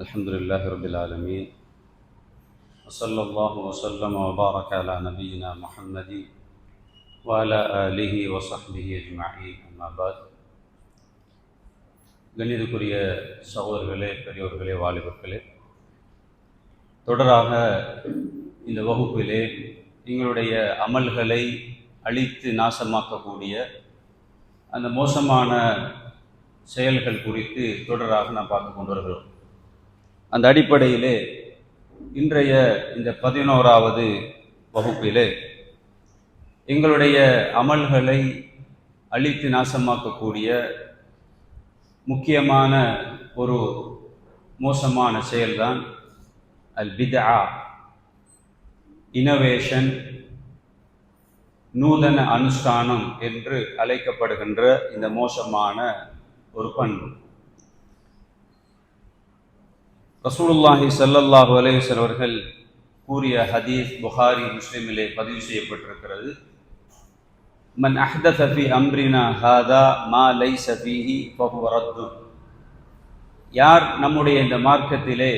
الحمد لله رب العالمين وصلى الله وسلم وبارك على نبينا محمد وعلى آله وصحبه أجمعين أما بعد கண்ணியத்துக்குரிய சகோதரர்களே பெரியோர்களே வாலிபர்களே தொடராக இந்த வகுப்பிலே எங்களுடைய அமல்களை அழித்து நாசமாக்கக்கூடிய அந்த மோசமான செயல்கள் குறித்து தொடராக நாம் பார்த்து கொண்டு வருகிறோம் அந்த அடிப்படையிலே இன்றைய இந்த பதினோராவது வகுப்பிலே எங்களுடைய அமல்களை அழித்து நாசமாக்கக்கூடிய முக்கியமான ஒரு மோசமான செயல்தான் அல் பிதா. இனோவேஷன் நூதன அனுஷ்டானம் என்று அழைக்கப்படுகின்ற இந்த மோசமான ஒரு பண்பு. ரசூலுல்லாஹி சல்லல்லாஹு அலேசர் அவர்கள் கூறிய ஹதீஸ் புகாரி முஸ்லிமிலே பதிவு செய்யப்பட்டிருக்கிறது. மன் அஹ்தஸ ஃபி அம்ரினா ஹாதா மா லை சஃபிஹி ஃபஹுவ யார் நம்முடைய இந்த மார்க்கத்திலே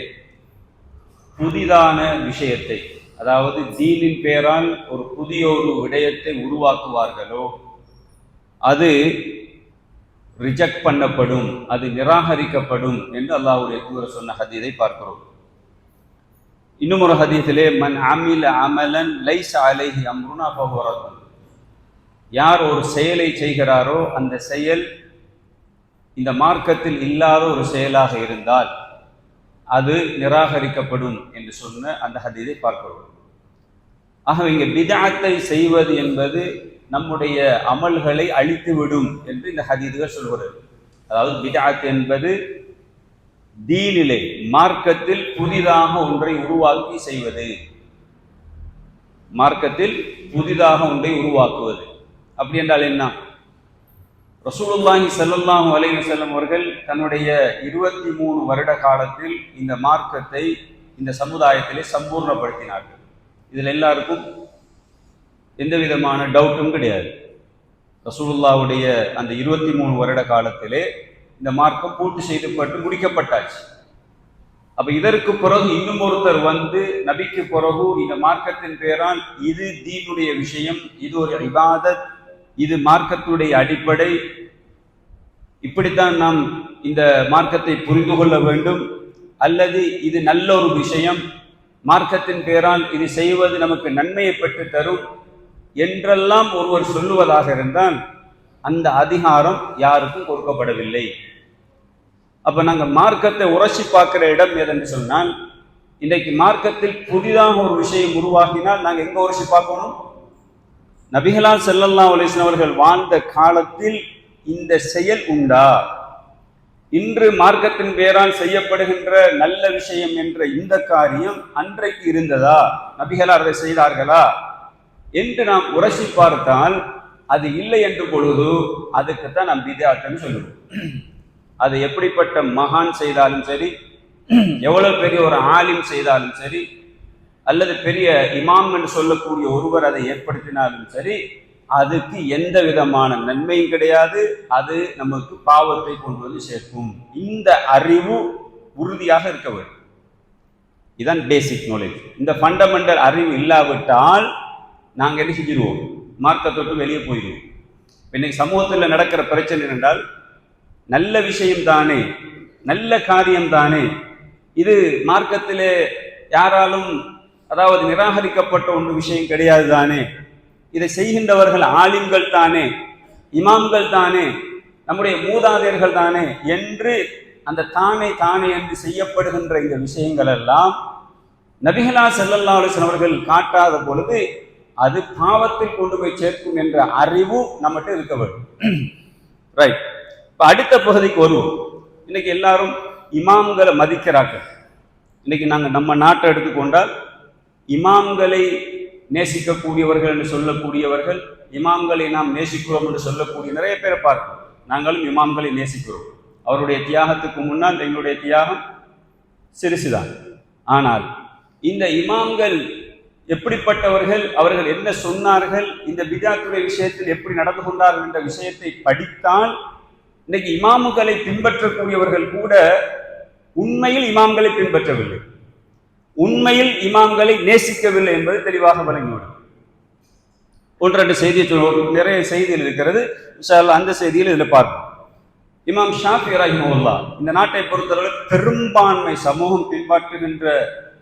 புதிதான விஷயத்தை அதாவது தீனின் பேரால் ஒரு புதிய ஒரு விடயத்தை உருவாக்குவார்களோ அது ரிஜெக்ட் பண்ணப்படும் அது நிராகரிக்கப்படும் என்று அல்லாஹுடைய தூர சொன்ன ஹதீதை பார்க்கிறோம். இன்னும் ஒரு ஹதீஸிலே மன் அமில அமலன் லைஸ் அலைஹி அம்ருனா ஃபஹுவரத்துன் யார் ஒரு செயலை செய்கிறாரோ அந்த செயல் இந்த மார்க்கத்தில் இல்லாத ஒரு செயலாக இருந்தால் அது நிராகரிக்கப்படும் என்று சொன்ன அந்த ஹதீதை பார்க்கிறோம். ஆக இங்கே பிதாத்தை செய்வது என்பது நம்முடைய அமல்களை அழித்துவிடும் என்று இந்த ஹதீதுகள் சொல்கிறது. அதாவது பிதாத் என்பது தீனிலே மார்க்கத்தில் புதிதாக ஒன்றை உருவாக்கி செய்வது. மார்க்கத்தில் புதிதாக ஒன்றை உருவாக்குவது. அப்படி என்றால் என்ன? ரசூலுல்லாஹி ஸல்லல்லாஹு அலைஹி செல்லும் அவர்கள் தன்னுடைய இருபத்தி மூணு வருட காலத்தில் இந்த மார்க்கத்தை இந்த சமுதாயத்திலே சம்பூர்ணப்படுத்தினார்கள். இதில் எல்லாருக்கும் எந்த விதமான டவுட்டும் கிடையாது. ரசூலுல்லாவுடைய அந்த இருபத்தி மூணு வருட காலத்திலே இந்த மார்க்கம் பூர்த்தி செய்யப்பட்டு முடிக்கப்பட்டாச்சு. அப்ப இதற்கு பிறகு இன்னும் ஒருத்தர் வந்து நபிக்கு பிறகு இந்த மார்க்கத்தின் பெயரால் இது தீனுடைய விஷயம் இது ஒரு இபாதத் இது மார்க்கத்துடைய அடிப்படை. இப்படித்தான் நாம் இந்த மார்க்கத்தை புரிந்து கொள்ள வேண்டும். அல்லது இது நல்ல ஒரு விஷயம் மார்க்கத்தின் பேரால் இது செய்வது நமக்கு நன்மையை பெற்று தரும் என்றெல்லாம் ஒருவர் சொல்லுவதாக இருந்தால் அந்த அதிகாரம் யாருக்கும் கொடுக்கப்படவில்லை. அப்ப நாங்கள் மார்க்கத்தை உரசி பார்க்கிற இடம் எதென்று சொன்னால் இன்றைக்கு மார்க்கத்தில் புதிதாக ஒரு விஷயம் உருவாகினால் நாங்கள் எங்க உரசி பார்க்கணும்? நபிகளால் செல்லல்லா அலிஸ்லாம் அவர்கள் வாழ்ந்த காலத்தில் இந்த செயல் உண்டா? இன்று மார்க்கத்தின் பேரால் செய்யப்படுகின்ற நல்ல விஷயம் என்ற இந்த காரியம் அன்றைக்கு இருந்ததா? நபிகளார் அதை செய்தார்களா? என்று நாம் உரசி பார்த்தால் அது இல்லை என்று பொழுது அதுக்குத்தான் நாம் பிதாத்தன்னு சொல்லுவோம். அது எப்படிப்பட்ட மகான் செய்தாலும் சரி எவ்வளவு பெரிய ஒரு ஆலிம் செய்தாலும் சரி அல்லது பெரிய இமாம் என்று சொல்லக்கூடிய ஒருவர் அதை ஏற்படுத்தினாலும் சரி அதுக்கு எந்த விதமான நன்மையும் கிடையாது. அது நமக்கு பாவத்தை கொண்டு வந்து சேர்க்கும். இந்த அறிவு உறுதியாக இருக்க வேண்டும். இதுதான் பேசிக் நாலேஜ் இந்த ஃபண்டமெண்டல் அறிவு இல்லாவிட்டால் நாங்கள் என்ன செஞ்சிருவோம்? மார்க்கத்தொட்டு வெளியே போயிடுவோம். இன்னைக்கு சமூகத்தில் நடக்கிற பிரச்சனை என்றால் நல்ல விஷயம் தானே நல்ல காரியம் தானே. இது மார்க்கத்திலே யாராலும் அதாவது நிராகரிக்கப்பட்ட ஒன்று விஷயம் கிடையாது தானே. இதை செய்கின்றவர்கள் ஆலிம்கள் தானே இமாம்கள் தானே நம்முடைய மூதாதையர்கள் தானே என்று அந்த தானே தானே என்று செய்யப்படுகின்ற இந்த விஷயங்கள் எல்லாம் நபிகளா செல்லல்லா அலிஸ்லாம் அவர்கள் காட்டாத பொழுது அது பாவத்தில் கொண்டு போய் சேர்க்கும் என்ற அறிவு நம்மகிட்ட இருக்க வேண்டும். ரைட் இப்போ அடுத்த பகுதிக்கு வருவோம். இன்னைக்கு எல்லாரும் இமாம்களை மதிக்கிறார்கள். இன்னைக்கு நாங்கள் நம்ம நாட்டை எடுத்துக்கொண்டால் இமாம்களை நேசிக்கக்கூடியவர்கள் என்று சொல்லக்கூடியவர்கள் இமாம்களை நாம் நேசிக்கிறோம் என்று சொல்லக்கூடிய நிறைய பேரை பார்க்கிறோம். நாங்களும் இமாம்களை நேசிக்கிறோம். அவருடைய தியாகத்துக்கு முன்னால் எங்களுடைய தியாகம் சிறுசுதான். ஆனால் இந்த இமாம்கள் எப்படிப்பட்டவர்கள் அவர்கள் என்ன சொன்னார்கள் இந்த பிதாத்துடைய விஷயத்தில் எப்படி நடந்து கொண்டார்கள் என்ற விஷயத்தை படித்தால் இன்னைக்கு இமாமுகளை பின்பற்றக்கூடியவர்கள் கூட உண்மையில் இமாம்களை பின்பற்றவில்லை. உண்மையில் இமாம்களை நேசிக்கவில்லை என்பது தெளிவாக வழங்கிவிடும் ஒன்று ரெண்டு செய்தியை சொல்லுவோம் நிறைய செய்திகள் இருக்கிறது. அந்த செய்தியில் இதில் பார்ப்போம். இமாம் ஷாஃபி ரஹிமவுல்லா இந்த நாட்டை பொறுத்தளவு பெரும்பான்மை சமூகம் பின்பற்றுகின்ற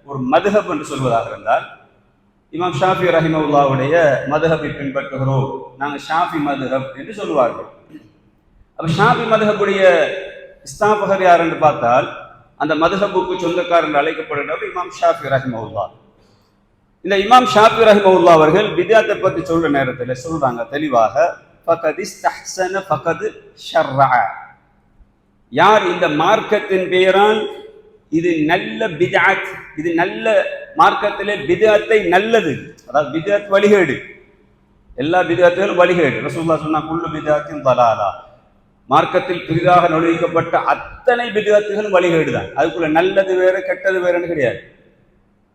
ஒரு மதுஹப் என்று சொல்வதாக இருந்தால் இமாம் ஷாஃபி ரஹிமவுல்லாவுடைய மதுஹபை பின்பற்றுகிறோம். நாங்கள் ஷாஃபி மதுஹப் என்று சொல்லுவார்கள். அப்போ ஷாஃபி மதுஹபுடைய ஸ்தாபகர் யார் என்று பார்த்தால் அந்த மதுஹபுக்கு சொந்தக்காரர் என்று அழைக்கப்படுகின்றவர் இமாம் ஷாஃபி ரஹிமவுல்லா இந்த இமாம் ஷாஃபி ரஹிமவுல்லா அவர்கள் வித்யாத்தை பற்றி சொல்ற நேரத்தில் சொல்றாங்க. தெளிவாக ஃபகத் இஸ்தஹ்சன ஃபகத் யார் இந்த மார்க்கத்தின் பெயரால் இது நல்ல பிதாத் இது நல்ல மார்க்கத்திலே பிதாத்தை நல்லது. அதாவது பிதாத் வழிகேடு. எல்லா பிதாத்துகளும் வழிகேடு. ரசூல்லா சொன்னா குள்ளு பிதாத்தின் தலாலா. மார்க்கத்தில் புதிதாக நுழைவிக்கப்பட்ட அத்தனை பிதாத்துகளும் வழிகேடு தான் அதுக்குள்ள நல்லது வேற கெட்டது வேறன்னு கிடையாது.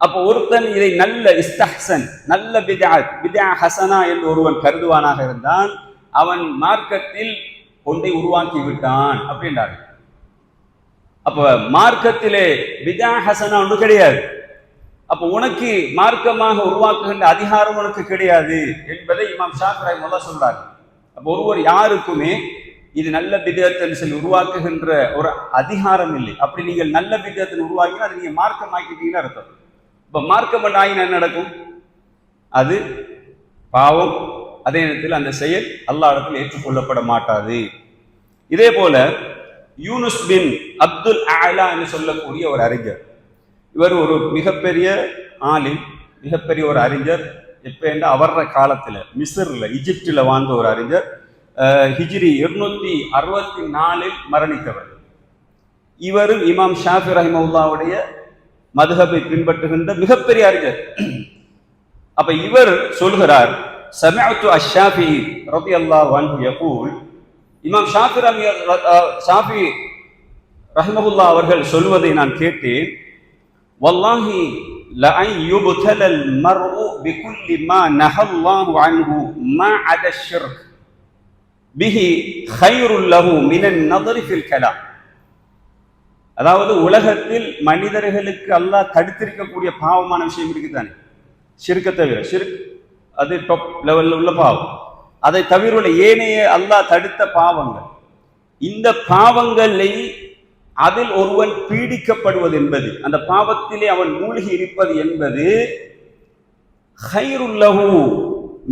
அப்போ ஒருத்தன் இதை நல்ல இஸ்தஹசன் நல்ல பிதா பிதா ஹசனா என்று ஒருவன் கருதுவானாக இருந்தால் அவன் மார்க்கத்தில் ஒன்றை உருவாக்கி விட்டான் அப்படின்றார். அப்ப மார்க்கத்திலே பிதா ஹசனா ஒன்று கிடையாது. அப்ப உனக்கு மார்க்கமாக உருவாக்குகின்ற அதிகாரம் உனக்கு கிடையாது என்பதை இமாம் ஷாஃபி முதல்ல சொல்றாரு. அப்ப ஒருவர் யாருக்குமே இது நல்ல பிதத்தை சொல்லி உருவாக்குகின்ற ஒரு அதிகாரம் இல்லை. அப்படி நீங்கள் நல்ல பிதத்தை உருவாக்கினா அதை மார்க்கம் ஆக்கிட்டீங்கன்னு அர்த்தம். இப்போ மார்க்கம் பண்ண ஆகினா என்ன நடக்கும்? அது பாவம் அதே நேரத்தில் அந்த செயல் அல்லா இடத்தில் ஏற்றுக்கொள்ளப்பட மாட்டாது. இதே போல யூனுஸ் பின் அப்துல் ஆலா என்று சொல்லக்கூடிய ஒரு அறிஞர். இவர் ஒரு மிகப்பெரிய ஆலிம் மிகப்பெரிய ஒரு அறிஞர். எப்ப என்ற அவர்ற காலத்தில் மிஸ்ரில் இஜிப்டில் வாழ்ந்த ஒரு அறிஞர். ஹிஜ்ரி இருநூத்தி அறுபத்தி நாலில் மரணித்தவர் இவரும் இமாம் ஷாஃபி ரஹிமவுல்லாவுடைய மதுஹபை பின்பற்றுகின்ற மிகப்பெரிய அறிஞர் அப்ப இவர் சொல்கிறார் சமஅத்து அஷாஃபி ரலியல்லாஹு அன்ஹு யகூல் இமாம் ஷாஃபி ரஹி ஷாஃபி ரஹ்மஹுல்லா அவர்கள் சொல்வதை நான் கேட்டேன் வல்லாஹி لأن يبتلى المرء بكل ما نهى الله عنه ما عدا الشرك பிஹி ஹைருல்லஹு மினன் நதரி கலா அதாவது உலகத்தில் மனிதர்களுக்கு அல்லாஹ் தடுத்திருக்கக்கூடிய பாவமான விஷயம் இருக்குதானே? சிறுக்க தவிர சிறு அது டொப் லெவலில் உள்ள பாவம். அதை தவிர உள்ள ஏனைய அல்லாஹ் தடுத்த பாவங்கள். இந்த பாவங்களை அதில் ஒருவன் பீடிக்கப்படுவது என்பது அந்த பாவத்திலே அவன் மூழ்கி இருப்பது என்பது ஹைருல்லஹூ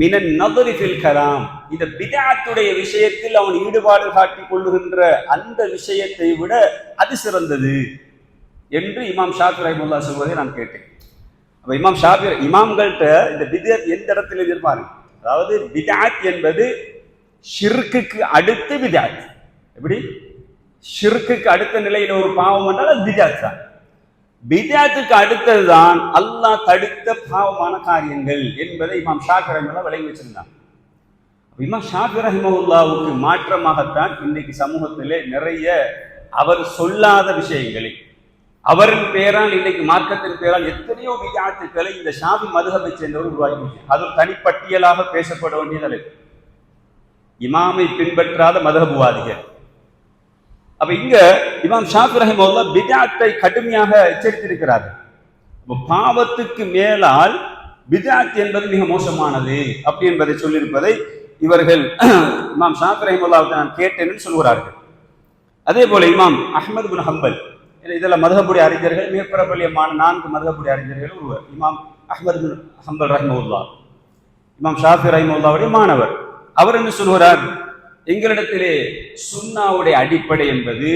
மினன் நதரி கராம் இந்த பிதாத்துடைய விஷயத்தில் அவன் ஈடுபாடு காட்டிக் கொள்ளுகின்ற அந்த விஷயத்தை விட அது சிறந்தது என்று இமாம் ஷாஃபி ரஹிமுல்லா சொல்வதை நான் கேட்டேன். அப்ப இமாம் ஷாஃபி இமாம்கள்ட்ட இந்த பிதாத் எந்த இடத்துல எதிர்பாரு? அதாவது பிதாத் என்பது ஷிர்க்குக்கு அடுத்து பிதாத். எப்படி? ஷிர்க்குக்கு அடுத்த நிலையில ஒரு பாவம் என்றால் அது பிதாத் தான். பிதாத்துக்கு அடுத்ததுதான் அல்லாஹ் தடுத்த பாவமான காரியங்கள் என்பதை இமாம் ஷாஃபி ரஹிமுல்லா விளங்கி வச்சிருந்தான் இமாம் ஷாஃபி ரஹிமவுல்லாவுக்கு மாற்றமாகத்தான் இன்றைக்கு சமூகத்திலே நிறைய அவர் சொல்லாத விஷயங்களை அவரின் பெயரால் இன்னைக்கு மார்க்கத்தின் பெயரால் எத்தனையோ விஜாத்துக்களை இந்த ஷாபி மதுகபை சேர்ந்தவர் உருவாக்கி அது தனிப்பட்டியலாக பேசப்பட வேண்டியது இமாமை பின்பற்றாத மதகபுவாதிகள் அப்ப இங்க இமாம் ஷாஃபி ரஹிமல்லா பிதாத்தை கடுமையாக எச்சரித்திருக்கிறார். பாவத்துக்கு மேலால் பிதாத் என்பது மிக மோசமானது அப்படி என்பதை சொல்லியிருப்பதை இவர்கள் இமாம் ஷாஃபி ரஹிமுல்லாவுக்கு நான் கேட்டேன்னு சொல்கிறார்கள். அதே போல இமாம் அஹ்மது பின் ஹம்பல் இதில் மதகபுடி அறிஞர்கள் மிக பிரபல்யமான நான்கு மதகபுடி அறிஞர்கள் ஒருவர் இமாம் அஹ்மது பின் ஹம்பல் ரஹிமுல்லா இமாம் ஷாஃபி ரஹிமுல்லாவுடைய மாணவர். அவர் என்ன சொல்கிறார்? எங்களிடத்திலே சுன்னாவுடைய அடிப்படை என்பது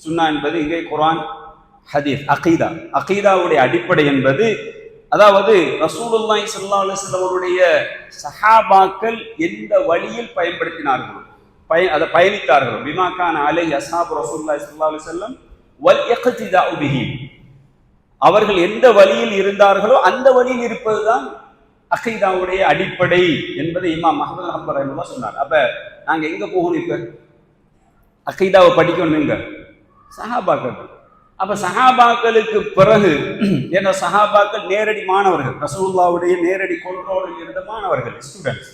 சுன்னா என்பது இங்கே குரான் ஹதீஸ் அகீதா. அகீதாவுடைய அடிப்படை என்பது அதாவது ரசூலுல்லாய் சல்லா அலைஹி அவருடைய சஹாபாக்கள் எந்த வழியில் பயன்படுத்தினார்களோ பய அதை பயணித்தார்கள் விமாக்கான அலை அசாப் ரசூல்லாய் சல்லா அலைஹி வல் இக்திதாஉ அவர்கள் எந்த வழியில் இருந்தார்களோ அந்த வழியில் இருப்பதுதான் அகைதாவுடைய அடிப்படை என்பதை இமாம் மஹமது ஹம்பர் ரஹிமுல்லா சொன்னார். அப்ப நாங்க எங்க போகணும் இப்ப? அகைதாவை படிக்கணுங்க சஹாபாக்கள். அப்ப சஹாபாக்களுக்கு பிறகு ஏன்னா சஹாபாக்கள் நேரடி மாணவர்கள் ரசூல்லாவுடைய நேரடி கொள்றோரில் இருந்த மாணவர்கள் ஸ்டூடெண்ட்ஸ்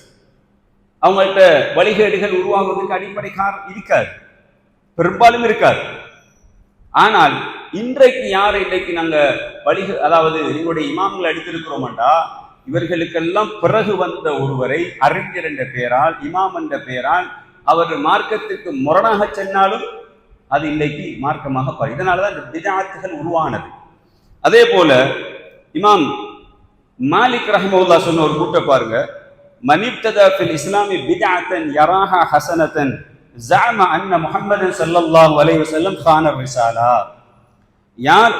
அவங்கள்ட்ட வழிகேடுகள் உருவாகுவதற்கு அடிப்படை காரணம் இருக்காது. பெரும்பாலும் இருக்காது. ஆனால் இன்றைக்கு யார் இன்றைக்கு நாங்கள் வழிக அதாவது எங்களுடைய இமாம்களை அடித்திருக்கிறோம்டா இவர்களுக்கெல்லாம் பிறகு வந்த ஒருவரை அறிஞர் என்ற பெயரால் இமாம் என்ற பெயரால் அவர் மார்க்கத்துக்கு முரணாக சென்னாலும் அது இன்றைக்கு மார்க்கமாக பாரு இதனாலதான் இந்த பிதாத்துகள் உருவானது. அதே போல இமாம் மாலிக் ரஹமுல்லா சொன்ன ஒரு கூட்ட பாருங்க. மனிப்ததா ஃபில் இஸ்லாமி பிஜாத்தன் யராஹா ஹசனத்தன் ஜாம அன்ன முஹம்மதன் ஸல்லல்லாஹு அலைஹி வஸல்லம் கான ரிசாலா. யார்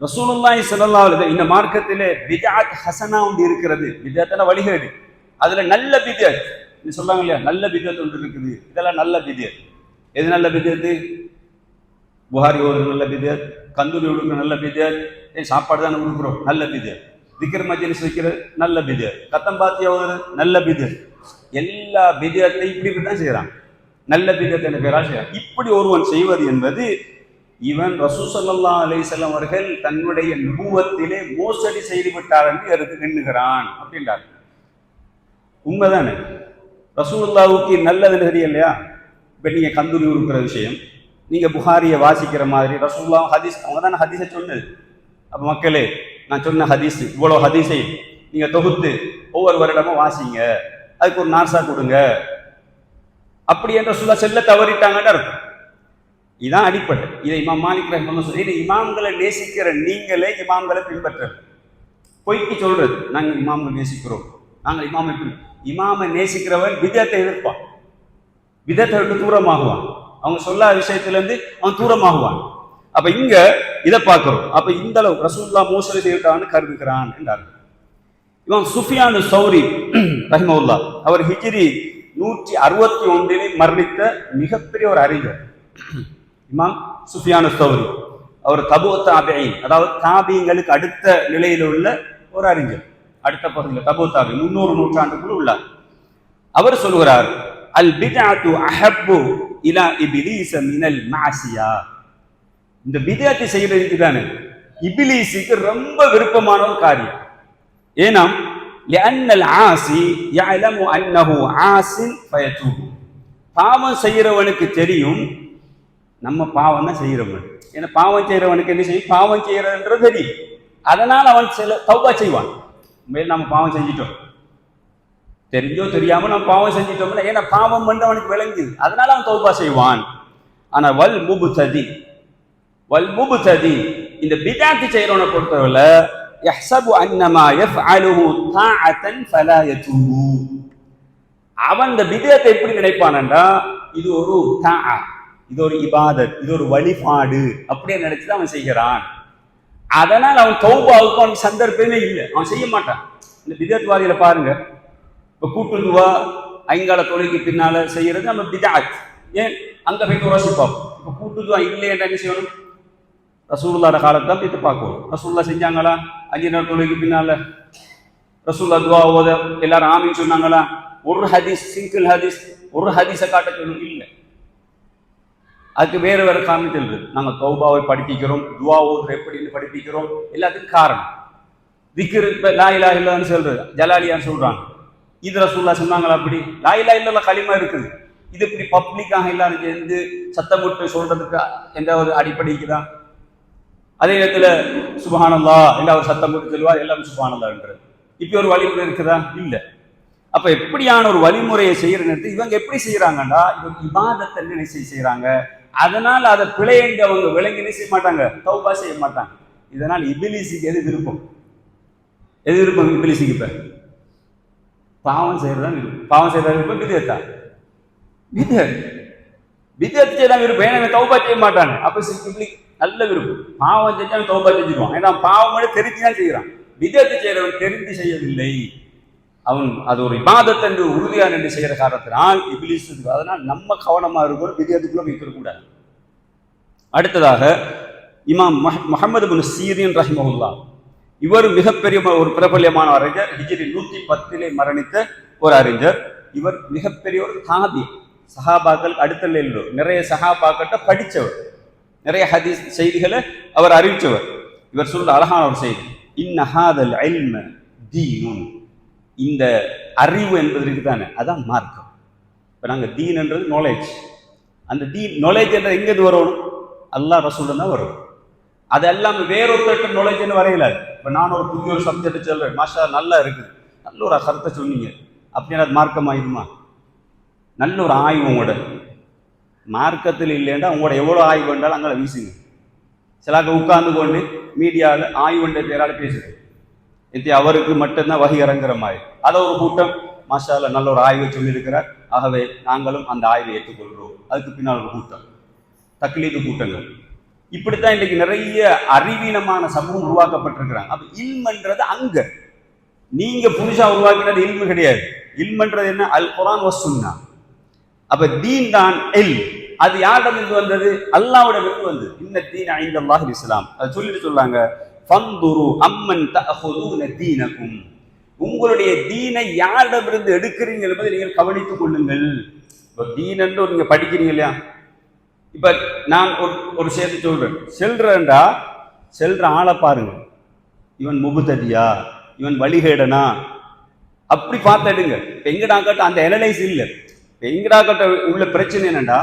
ரசூலுல்லாய் செல்லல்லா இந்த மார்க்கத்திலே பிதஅத் ஹசனா ஒன்று இருக்கிறது. பிதஅத்னா வழிகேடு. அதுல நல்ல பிதஅத். நீ சொல்றாங்க இல்லையா? நல்ல பிதஅத் ஒன்று இருக்குது. இதெல்லாம் நல்ல பிதஅத். எது நல்ல பிதஅத்? புகாரி ஒரு நல்ல பிதஅத். கந்தூரி உடுக்கிற நல்ல பிதஅத். ஏன் சாப்பாடு தானே கொடுக்குறோம். நல்ல பிதஅத். திக்ர் மஜ்லிஸ் வைக்கிறது நல்ல பிதஅத். கத்தம்பாத்தி ஒரு நல்ல பிதஅத். எல்லா பிதஅத்தையும் இப்படி இப்படி தான் செய்யறான் நல்ல பிதஅத் என்ன பேரால் செய்யறான் இப்படி ஒருவன் செய்வது என்பது இவன் ரசூசல்லா அலிசல்லாம் அவர்கள் தன்னுடைய நுபுவத்திலே மோசடி செய்து விட்டார் என்று எடுத்து எண்ணுகிறான் அப்படின்றார். உண்மைதானே? ரசூலுல்லாவுக்கு நல்லதுன்னு தெரியலையா இப்போ நீங்கள் கந்தூரி உருக்கிற விஷயம். நீங்கள் புகாரியை வாசிக்கிற மாதிரி ரசூல்லா ஹதீஸ் அவங்க தானே ஹதீஸை சொன்னது. அப்போ மக்களே நான் சொன்ன ஹதீஸ் இவ்வளோ ஹதீஸை நீங்கள் தொகுத்து ஒவ்வொரு வருடமும் வாசிங்க. அதுக்கு ஒரு நார்சா கொடுங்க. அப்படி என்ற சொல்ல செல்ல தவறிட்டாங்கன்னு அர்த்தம். இதான் அடிப்படை. இதை இமாம் மாலிக் ரஹ்மான் சொல்லி இமாம்களை நேசிக்கிற நீங்களே இமாம்களை பின்பற்றது பொய்க்கு சொல்றது நாங்கள் இமாம்களை நேசிக்கிறோம். நாங்கள் இமாமை இமாமை நேசிக்கிறவன் விதத்தை எதிர்ப்பான். விதத்தை விட்டு தூரமாகுவான். அவங்க சொல்லாத விஷயத்திலேருந்து அவன் தூரமாகுவான். அப்ப இங்க இதை பார்க்கிறோம். அப்ப இந்த அளவு ரசூல்லா மோசடி செய்விட்டான்னு கருதுகிறான் என்றார்கள். இவன் சுஃபியானு சௌரி ரஹ்மவுல்லா அவர் ஹிஜ்ரி நூற்றி அறுபத்தி ஒன்றிலே மரணித்த மிகப்பெரிய ஒரு அறிஞர். இமாம் சுஃபியானு சௌரி அவர் தபு தாபிஐ அதாவது தாபியங்களுக்கு அடுத்த நிலையில் உள்ள ஒரு அறிஞர் அடுத்த பகுதியில் தபு தாபி முன்னூறு நூற்றாண்டுக்குள் உள்ளார் அவர் சொல்கிறார் அல் பிதாத்து அஹப்பு இலா இபிலீச மினல் மாசியா இந்த பிதாத்தை செய்யறதுக்கு தானே இபிலீஸுக்கு ரொம்ப விருப்பமான ஒரு காரியம் ஏனாம் لأن العاصي يعلم أنه عاص فيتوب பாவம் செய்யறவனுக்கு தெரியும் நம்ம பாவம் தான் செய்கிறவன் ஏன்னா பாவம் செய்கிறவனுக்கு என்ன செய்யும்? பாவம் செய்கிறன்றது தெரியும் அதனால் அவன் சில தௌபா செய்வான். மேல் நம்ம பாவம் செஞ்சிட்டோம். தெரிஞ்சோ தெரியாமல் நம்ம பாவம் செஞ்சிட்டோம்னா ஏன்னா பாவம் வந்து அவனுக்கு விளங்குது. அதனால் அவன் தௌபா செய்வான். ஆனால் வல் முபு சதி வல் முபு சதி இந்த பிதாத்து செய்கிறவனை பொறுத்தவரை யஹ்சபு அன்னமா யஃஅலுஹு தாஅத்தன் ஃபலா யதூபு. அவன் இந்த பிதத்தை எப்படி நினைப்பானண்டா இது ஒரு தாஅ. இது ஒரு இபாதத் இது ஒரு வழிபாடு அப்படியே நினைச்சு அவன் செய்கிறான். அதனால் அவன் தௌபாவுக்கு அவனுக்கு சந்தர்ப்பமே இல்லை. அவன் செய்ய மாட்டான். இந்த பிதத்வாதியில பாருங்க. இப்போ கூட்டுதுவா ஐங்கால தொழிலுக்கு பின்னால செய்யறது நம்ம பிதாத். ஏன்? அங்கே போய் யோசிப்போம் இப்போ கூட்டுதுவா இல்லையென்ற என்ன செய்யணும்? ரசூல்லாட காலத்தை தான் போய் பார்க்கணும். ரசூல்லா செஞ்சாங்களா? அஞ்சு நாள் தொழிலுக்கு பின்னால. ரசூல்லா துவா ஓத எல்லாரும் ஆமின்னு சொன்னாங்களா? ஒரு ஹதீஸ் சிங்கிள் ஹதீஸ் ஒரு ஹதீஸை காட்ட சொல்லணும் இல்லை. அதுக்கு வேறு வேறு காரணத்தில் இருக்கு. நாங்கள் தௌபாவை படிப்பிக்கிறோம் துவா ஓதுற எப்படின்னு படிப்பிக்கிறோம் எல்லாத்துக்கும் காரணம். திக்ரு இப்போ லா இலா இல்லைன்னு சொல்றது ஜலாலியான்னு சொல்றாங்க. இது ரசூல்லா சொன்னாங்களா அப்படி? லா இலா இல்லைல்ல களிமா இருக்குது. இது இப்படி பப்ளிக்காக எல்லாரும் சேர்ந்து சத்தம் போட்டு சொல்றதுக்கு எந்த ஒரு அடிப்படைக்கு தான் அதே நேரத்தில் சுபஹானல்லா எல்லாம் ஒரு சத்தம் போட்டு சொல்லுவார் எல்லாம் சுபஹானல்லான்றது இப்படி ஒரு வழிமுறை இருக்குதா? இல்லை. அப்ப எப்படியான ஒரு வழிமுறையை செய்யற நேரத்தில் இவங்க எப்படி செய்யறாங்கன்னா இவங்க விவாதத்தை நினைச்சு செய்யறாங்க? அதனால் அதை பிழை அவங்க விளங்கி செய்ய மாட்டாங்க? தௌபா செய்ய மாட்டாங்க. இதனால் இபிலிசிக்கு எது விருப்பம்? எது விருப்பம் இபிலிசிக்கு இப்போ? பாவம் செய்யறதா விருப்பம். பாவம் செய்யறதா விருப்பம்? விதத்தா விதத் விதத்து செய்யலாம் விருப்பம். ஏன்னா தௌபா செய்ய மாட்டாங்க அப்போ இப்படி நல்ல விருப்பம். பாவம் செஞ்சா அவன் தௌபா செஞ்சிருவான் ஏன்னா பாவம் மட்டும் தெரிஞ்சு தான் செய்கிறான் விதத்து செய்யறவன் தெரிந்து செய்யவில்லை. அவன் அது ஒரு இபாதத் என்று உறுதியாக நின்று செய்கிற காரணத்தினால் இபிலிஸ் அதனால் நம்ம கவனமா இருக்கணும் விதத்துக்குள்ள வைக்கக்கூடாது அடுத்ததாக இமாம் முகமது பின் சீரியன் ரஹிமஹுல்லா இவர் மிகப்பெரிய ஒரு பிரபல்யமான அறிஞர் ஹிஜிரி நூற்றி பத்திலே மரணித்த ஒரு அறிஞர். இவர் மிகப்பெரிய ஒரு தாதி சஹாபாக்கள் அடுத்த நிலையில் நிறைய சஹாபாக்கிட்ட படித்தவர். நிறைய ஹதீஸ் செய்திகளை அவர் அறிவித்தவர். இவர் சொல்ற அழகான ஒரு செய்தி இன்னஹாதல் அல்ம தீனுன். இந்த அறிவு என்பது இருக்குதானே அதான் மார்க்கம். இப்போ நாங்கள் தீன்ன்றது நாலேஜ் அந்த தீன் நாலேஜ் என்ற எங்கேருந்து வரணும்? அல்லா ரசூல் தான் வரும் அதெல்லாம் வேறொருத்தட்ட நாலேஜ்னு வரையில. இப்போ நான் ஒரு புதிய ஒரு சப்ஜெக்ட் சொல்றேன். மாஷா நல்லா இருக்குது. நல்ல ஒரு கருத்தை சொன்னீங்க. அப்படின்னா அது மார்க்கம் ஆயிடுமா நல்ல ஒரு ஆய்வு உங்களோட. மார்க்கத்தில் இல்லைன்னா உங்களோட எவ்வளோ ஆய்வு வேண்டாலும் அங்கே வீசுங்க. சிலாக்க உட்கார்ந்து கொண்டு மீடியாவில் ஆய்வுன்ற பேரால் பேசுது இது அவருக்கு மட்டும்தான் வகை இறங்குற மாதிரி. அதை ஒரு கூட்டம் மாஷால நல்ல ஒரு ஆய்வை சொல்லியிருக்கிறார். ஆகவே நாங்களும் அந்த ஆய்வை ஏற்றுக்கொள்கிறோம். அதுக்கு பின்னால் ஒரு கூட்டம். தக்லீது கூட்டங்கள். இப்படித்தான் இன்றைக்கு நிறைய அறிவீனமான சமூகம் உருவாக்கப்பட்டிருக்கிறாங்க. அப்போ இல்மன்றது அங்க. நீங்க புதுசா உருவாக்கினது இல்மு கிடையாது. இல்மன்றது என்ன? அல் குரான் வசுன்னா அப்ப தீன் தான் எல் அது யாரிடமிருந்து வந்தது? அல்லாவிடமிருந்து வந்தது. இந்த தீன் ஐந்தல்லாஹ் இஸ்லாம். அது சொல்லிட்டு சொல்லாங்க. பந்துரு அம்மன் தஅஹுதுன தீனக்கும் உங்களுடைய தீனை யாரிடமிருந்து எடுக்கிறீங்க என்பதை நீங்கள் கவனித்துக் கொள்ளுங்கள். இப்போ தீன் என்று நீங்க படிக்கிறீங்க இல்லையா? இப்ப நான் ஒரு ஒரு சேர்த்து சொல்றேன். செல்றேன்டா செல்ற ஆளை பாருங்க. இவன் முபுததியா இவன் வழிகேடனா அப்படி பார்த்து எடுங்க. எங்கடாக்கட்ட அந்த அனலைஸ் இல்லை. இப்ப எங்கடாக்கட்ட உள்ள பிரச்சனை என்னண்டா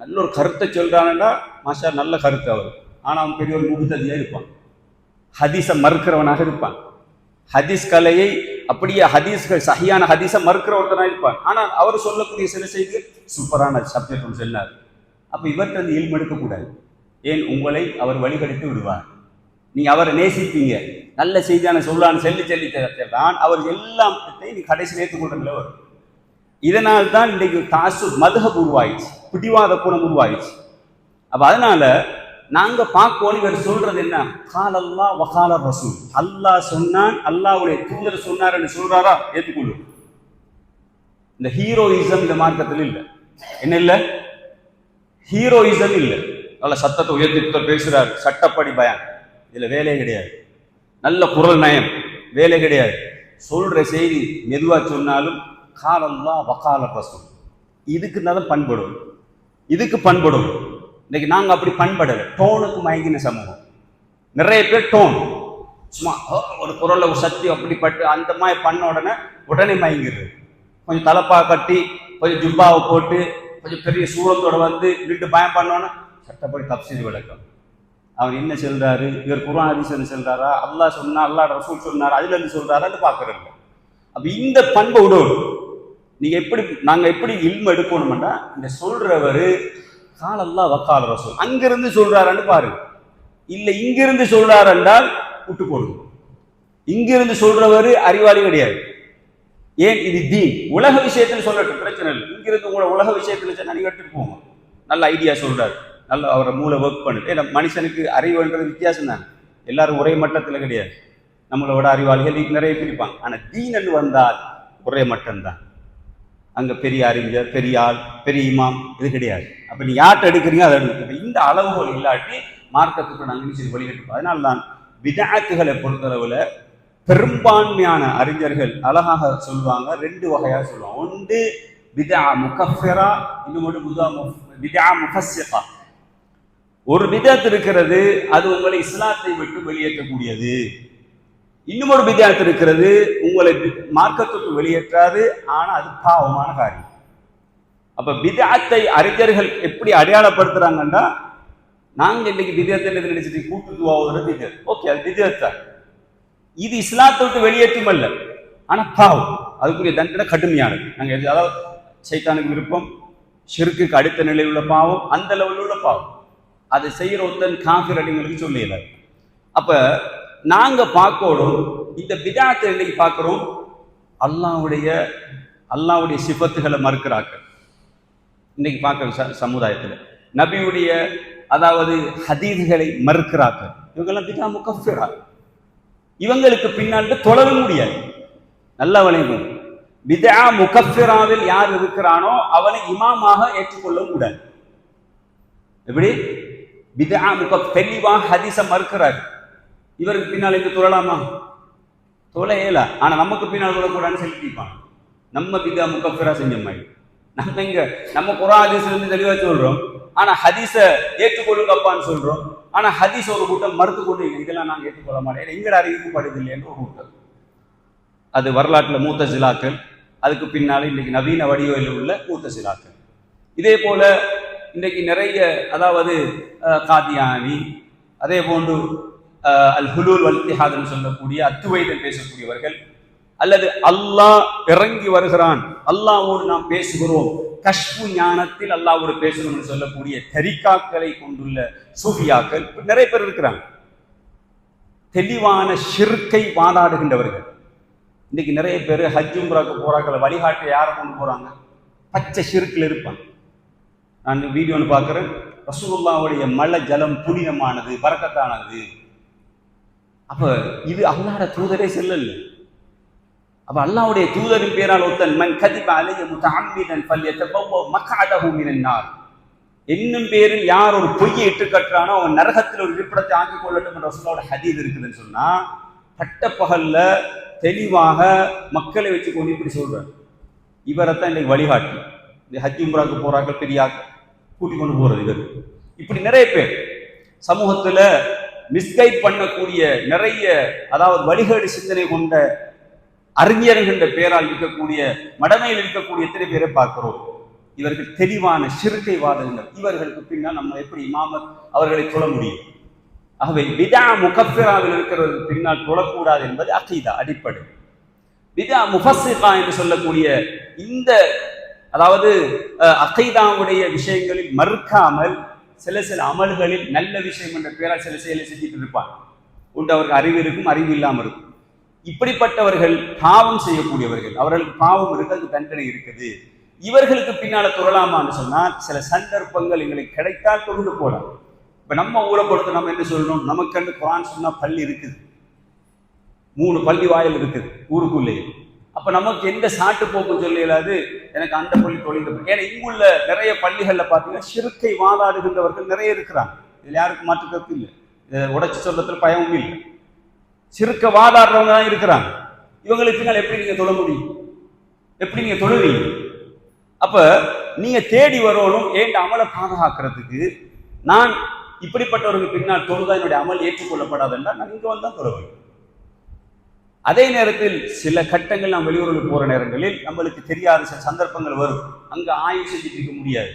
நல்ல ஒரு கருத்தை சொல்றானடா. மாஷா நல்ல கருத்து அவர். ஆனால் அவன் பெரிய ஒரு முபுததியா இருப்பான். ஹதீஸை மறுக்கிறவனாக இருப்பான். ஹதீஸ் கலையை அப்படியே ஹதீஸ்கள் சஹியான ஹதீஸை மறுக்கிற ஒருத்தனாக இருப்பான். ஆனால் அவர் சொல்லக்கூடிய சில செய்திகள் சூப்பரான சப்ஜெக்ட் சொன்னார். அப்போ இவர்கிட்ட வந்து இல்மு எடுக்கக்கூடாது ஏன்? உங்களை அவர் வழிகெடுத்து விடுவார். நீ அவரை நேசிப்பீங்க. நல்ல செய்தியான சொல்லான்னு சொல்லி சொல்லி தான் அவர் எல்லாம் நீ கடைசி ஏற்றுக்கொள்றதுல வரும். இதனால் தான் இன்றைக்கு தாசு மதுஹப் உருவாயிடுச்சு. பிடிவாத குணம் உருவாயிடுச்சு. அப்போ அதனால நாங்க பார்ப்போம் இவர் சொல்றது என்ன? காலல்லா வகால ரசூல். அல்லாஹ் சொன்னான் அல்லாஹ்வுடைய தூதர் என்று சொல்றாரா? ஏற்றுக்கொள்ளும் இந்த ஹீரோயிசம் இந்த மார்க்கத்தில் இல்லை. என்ன இல்லை? ஹீரோயிசம் இல்லை. நல்ல சத்தத்தை உயர்த்தி பேசுறாரு. சட்டப்படி பயம் இதுல வேலையே கிடையாது. நல்ல குரல் நயம். வேலை கிடையாது. சொல்ற செய்தி மெதுவா சொன்னாலும் காலல்லா வக்கால ரசூல். இதுக்கு தான் பண்படும். இதுக்கு பண்படும். இன்னைக்கு நாங்கள் அப்படி பண்படலை. டோனுக்கு மயங்கின சமூகம். நிறைய பேர் டோன் சும்மா ஒரு குரலில் ஒரு சக்தி அப்படிப்பட்டு அந்த மாதிரி பண்ண உடனே உடனே மயங்கிடுது. கொஞ்சம் தலப்பா கட்டி கொஞ்சம் ஜுப்பாவை போட்டு கொஞ்சம் பெரிய சூரத்தோட வந்து நின்று பயம் பண்ணோன்னா சட்டப்படி தப்சீர் விளக்கம். அவர் என்ன சொல்றாரு? இவர் குர்ஆன் ஹதீஸ் என்ன சொல்றாரா? அல்லாஹ் சொன்னா அல்லாஹ் ரசூல் சொன்னார்? அதுல இருந்து சொல்றாரான்னு பார்க்குறாங்க அப்போ இந்த பண்பை விடணும் நீங்கள் எப்படி நாங்கள் எப்படி இல்ம எடுக்கணும்னா இந்த சொல்கிறவர் காலல்லா வக்கால ரசூல். அங்கிருந்து சொல்றாரான்னு பாருங்க இல்லை இங்கிருந்து சொல்றார் என்றால் விட்டு போடுங்க இங்கிருந்து சொல்றவரு அறிவாளி கிடையாது. ஏன்? இது தீன். உலக விஷயத்துல சொல்லட்டும் பிரச்சனை இல்லை. இங்கிருந்து உங்களை உலக விஷயத்துல சொன்னா நீங்க எடுத்துட்டு போங்க. நல்ல ஐடியா சொல்றாரு. நல்ல அவரை மூளை ஒர்க் பண்ணு ஏன்னா மனுஷனுக்கு அறிவுன்றது வித்தியாசம் தான். எல்லாரும் ஒரே மட்டத்தில் கிடையாது. நம்மளை விட அறிவாளிகள் நிறைய பிரிப்பாங்க ஆனால் தீனன் வந்தால் ஒரே மட்டம்தான். அங்கே பெரிய அறிஞர் பெரிய ஆள் பெரிய இமாம் இது கிடையாது. அப்போ நீ யார்கிட்ட எடுக்கிறீங்க அதை எடுக்கிறீங்க இந்த அளவுகள் இல்லாட்டி மார்க்கத்துக்கு நாங்கள் நிச்சயம் வழிகட்டுப்போம் அதனால தான் விதாத்துகளை பொறுத்தளவில் பெரும்பான்மையான அறிஞர்கள் அழகாக சொல்லுவாங்க ரெண்டு வகையாக சொல்லுவாங்க. ஒன்று விதா முகஃபெரா இன்னொன்று புதா பிதா முஃபஸ்ஸிகா. ஒரு விதத்து இருக்கிறது அது உங்களை இஸ்லாத்தை விட்டு வெளியேற்றக்கூடியது. இன்னும் ஒரு வித்தியாசம் இருக்கிறது. உங்களை மார்க்கத்துக்கு வெளியேற்றாது. ஆனால் அது பாவமான காரியம். அப்ப விதத்தை அறிஞர்கள் எப்படி அடையாளப்படுத்துறாங்கன்னா நாங்க இன்னைக்கு விதத்தை என்ன நினைச்சிட்டு கூட்டு துவாவது விதத் ஓகே அது விதத் இது இஸ்லாத்தை விட்டு வெளியேற்றும் அல்ல. ஆனா பாவம். அதுக்குரிய தண்டனை கடுமையானது. நாங்க அதாவது சைத்தானுக்கு விருப்பம் ஷிர்க்குக்கு அடுத்த நிலையில் உள்ள பாவம் அந்த லெவலில் உள்ள பாவம். அதை செய்யற ஒருத்தன் காஃபிர் அடிங்களுக்கு சொல்லியல அப்ப நாங்க பார்க்கணும் இந்த விதாத்தை இன்னைக்கு பார்க்குறோம் அல்லாவுடைய அல்லாவுடைய சிபத்துகளை மறுக்கிறாங்க இன்னைக்கு பார்க்குற ச சமுதாயத்தில். நபியுடைய அதாவது ஹதீதுகளை மறுக்கிறாங்க இவங்கெல்லாம் பிதா முகஃபிரா. இவங்களுக்கு பின்னாண்டு தொடர முடியாது. நல்ல வளைவு பிதா முகஃபிராவில் யார் இருக்கிறானோ அவனை இமாமாக ஏற்றுக்கொள்ள கூடாது. எப்படி? பிதா முக தெளிவாக ஹதீசை மறுக்கிறார்கள். இவருக்கு பின்னால் இருந்து தொழலாமா தொழ ஆனால் நமக்கு பின்னால் தொழக்கூடாதுன்னு செலுத்திப்பான் நம்ம பிதா முகஃபிரா செஞ்ச மாதிரி. நம்ம இங்க நம்ம குரா ஹதீஸ்ல இருந்து தெளிவா சொல்றோம். ஆனா ஹதீஸை ஏற்றுக்கொள்ளுங்கப்பான்னு சொல்றோம். ஆனா ஹதீஸ் ஒரு கூட்டம் மறுத்து கொண்டு இதெல்லாம் நாங்கள் ஏற்றுக்கொள்ள மாட்டேன் எங்கட அறிவிக்கப்படுது இல்லைன்னு ஒரு கூட்டம். அது வரலாற்றில் மூத்த சிலாக்கள் அதுக்கு பின்னால் இன்னைக்கு நவீன வடிவில் உள்ள மூத்த சிலாக்கள் இதே போல இன்றைக்கு நிறைய அதாவது அஹ், காதியானி அதே போன்று அல் ஹுலூல் வல்திஹாதன் சொல்லக்கூடிய அத்துவைதம் பேசக்கூடியவர்கள் அல்லது அல்லாஹ் இறங்கி வருகிறான் அல்லாஹோடு நாம் பேசுகிறோம் கஷ்பு ஞானத்தில் அல்லாஹ்வோடு பேசணும்னு சொல்லக்கூடிய தரிக்காக்களை கொண்டுள்ள சூஃபியாக்கள் நிறைய பேர் இருக்கிறாங்க. தெளிவான ஷிர்கை வாதாடுகின்றவர்கள். இன்னைக்கு நிறைய பேர் ஹஜ் உம்ராக்கு போறாங்கள வழிகாட்டி யாரை கொண்டு போறாங்க? பச்சை ஷிர்கில் இருப்பாங்க. நான் வீடியோன்னு பார்க்குறேன். ரசூலுல்லாவுடைய மழை ஜலம் புனிதமானது பறக்கத்தானது அப்போ இது அல்லாட தூதரே செல்லல்ல. அப்போ அல்லாவுடைய தூதரின் பேரால் ஒருத்தன் மன் கதிப அலைய முத்தஅம்மிதன் ஃபல்யதபவ்வ மக்அதஹு மினன் என்னும் பேரில் யார் ஒரு பொய்யை இட்டு கட்டுறானோ அவன் நரகத்தில் ஒரு இருப்பிடத்தை ஆக்கி கொள்ளட்டும் என்ற ரசூலோட ஹதீஸ் இருக்குதுன்னு சொன்னா பட்டப்பகல்ல தெளிவாக மக்களை வச்சு கொண்டு இப்படி சொல்றார். இவரைத்தான் இன்னைக்கு வழிகாட்டி. இந்த ஹஜ் உம்ராக்கு போறாங்க பெரியாக்க கூட்டி கொண்டு போறது இவர். இப்படி நிறைய பேர் சமூகத்துல மிஸ்கைட் பண்ணக்கூடிய நிறைய அதாவது வழிகேடு சிந்தனை கொண்ட அறிஞர்கள் என்ற பெயரால் இருக்கக்கூடிய மடமையில் இருக்கக்கூடிய எத்தனை பேரை பார்க்கிறோம்? இவர்கள் தெளிவான சிறுக்கை வாதங்கள் இவர்களுக்கு பின்னால் நம்ம எப்படி இமாமத் அவர்களை சொல்ல முடியும்? ஆகவே விதா முகப்பிராவில் இருக்கிறது பின்னால் தொழக்கூடாது என்பது அகைதா அடிப்படை. விதா முஃபஸ்ஸிகா என்று சொல்லக்கூடிய இந்த அதாவது அகைதாவுடைய விஷயங்களில் மறுக்காமல் சில சில அமல்களில் நல்ல விஷயம் என்ற பெயரால் சில செயலை செஞ்சுட்டு இருப்பார். உண்டு அவருக்கு அறிவு இருக்கும் அறிவு இல்லாமல் இருக்கும். இப்படிப்பட்டவர்கள் பாவம் செய்யக்கூடியவர்கள். அவர்களுக்கு பாவம் இருக்கு அதுக்கு தண்டனை இருக்குது. இவர்களுக்கு பின்னால தொழலாமான்னு சொன்னால் சில சந்தர்ப்பங்கள் எங்களுக்கு கிடைத்தால் தொழுது போலாம் இப்ப நம்ம ஊரை பொறுத்து நம்ம என்ன சொல்லணும்? நமக்கு குரான் சொன்னா பள்ளி இருக்குது. மூணு பள்ளி வாயில் இருக்குது ஊருக்குள்ளேயே. அப்ப நமக்கு எந்த சாட்டு போக்கும் சொல்ல இயலாது எனக்கு அந்த பள்ளி தொழில் ஏன்னா இங்குள்ள நிறைய பள்ளிகள்ல பாத்தீங்கன்னா சிறுக்கை வாதாடுகின்றவர்கள் நிறைய இருக்கிறாங்க. இதுல யாருக்கும் மாற்று கருத்து இல்லை. இதை உடச்சி சொல்றதுல பயமும் இல்லை. சிறுக்க வாதாடுறவங்க தான் இருக்கிறாங்க. இவங்களுக்கு நாள் எப்படி நீங்க தொழ முடியும்? எப்படி நீங்க தொழுவீங்க? அப்ப நீங்க தேடி வரணும் ஏன் அமலை பாதுகாக்கிறதுக்கு நான் இப்படிப்பட்டவருக்கு பின்னால் தொழுதான் என்னுடைய அமல் ஏற்றுக்கொள்ளப்படாதுன்னா நான் இங்க வந்தா தொழ வேண்டும். அதே நேரத்தில் சில கட்டங்கள் நாம் வெளியூரில் போகிற நேரங்களில் நம்மளுக்கு தெரியாத சில சந்தர்ப்பங்கள் வரும். அங்கே ஆய்வு செஞ்சுட்டு இருக்க முடியாது.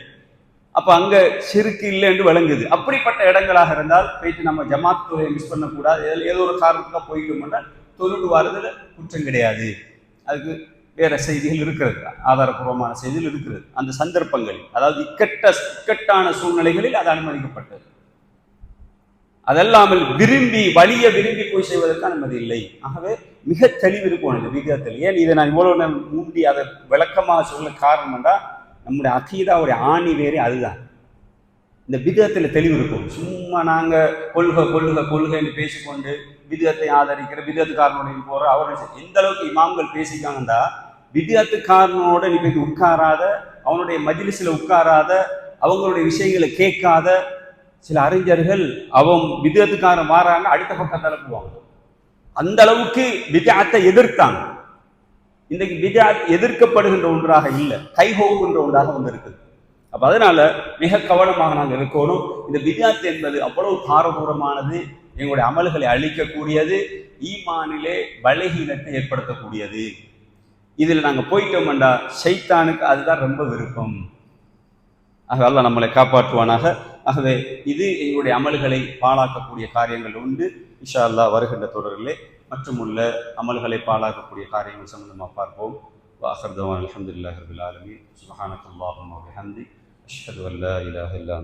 அப்போ அங்கே சிறுக்கு இல்லை என்று விளங்குது. அப்படிப்பட்ட இடங்களாக இருந்தால் போயிட்டு நம்ம ஜமாத் தொகையை மிஸ் பண்ணக்கூடாது. ஏதோ- ஏதோ ஒரு காரணத்துக்காக போயிட்டோம்னா தொழுடு வாரதுல குற்றம் கிடையாது. அதுக்கு வேற செய்திகள் இருக்கிறது. ஆதாரபூர்வமான செய்திகள் இருக்கிறது. அந்த சந்தர்ப்பங்களில் அதாவது இக்கட்ட இக்கட்டான சூழ்நிலைகளில் அது அனுமதிக்கப்பட்டது. அதல்லாமல் விரும்பி வலிய விரும்பி போய் செய்வதற்கு அனுமதி இல்லை. ஆகவே மிக தெளிவு இருக்கும் இந்த விகிதத்தில் ஏன் இதை நான் இவ்வளோ நேரம் மூண்டி அதை விளக்கமாக சொல்ல காரணம் என்றால் நம்முடைய அகீதாவுடைய ஆணி வேறு அதுதான். இந்த விதத்தில் தெளிவு இருக்கும் சும்மா நாங்கள் கொள்கை கொள்கை கொள்கைன்னு பேசிக்கொண்டு விதத்தை ஆதரிக்கிற விதத்துக்காரனுடைய போகிற அவர் எந்த அளவுக்கு இமாம்கள் பேசிக்காங்கடா விதத்துக்காரனோட நீ போய் உட்காராத அவனுடைய மஜ்லிஸ்ல உட்காராத அவங்களுடைய விஷயங்களை கேட்காத சில அறிஞர்கள் அவன் விதத்துக்காரன் மாறாங்க அடுத்த பக்கம் போவாங்க. அந்த அளவுக்கு விதத்தை எதிர்த்தாங்க இன்றைக்கு பிதாத் எதிர்க்கப்படுகின்ற ஒன்றாக இல்லை கைகோகுன்ற ஒன்றாக வந்து இருக்குது அப்ப அதனால மிக கவனமாக நாங்கள் இருக்கணும். இந்த பிதாத் என்பது அவ்வளவு பாரபூரமானது எங்களுடைய அமல்களை அழிக்கக்கூடியது ஈமானிலே பலகீனத்தை ஏற்படுத்தக்கூடியது. இதில் நாங்கள் போயிட்டோம்டா சைத்தானுக்கு அதுதான் ரொம்ப விருப்பம். ஆக நம்மளை காப்பாற்றுவானாக. ஆகவே இது எங்களுடைய அமல்களை பாழாக்கக்கூடிய காரியங்கள் உண்டு. இஷா அல்லாஹ் வருகின்ற தொடர்களே மற்றும் உள்ள அமல்களை பாழாக்கக்கூடிய காரியங்கள் சம்பந்தமாக பார்ப்போம். வாஹர் தவான் அலமதுல்லாஹ் ரபில் ஆலமீன். அஷ்ஹது அல்லா இலாஹ் இல்லா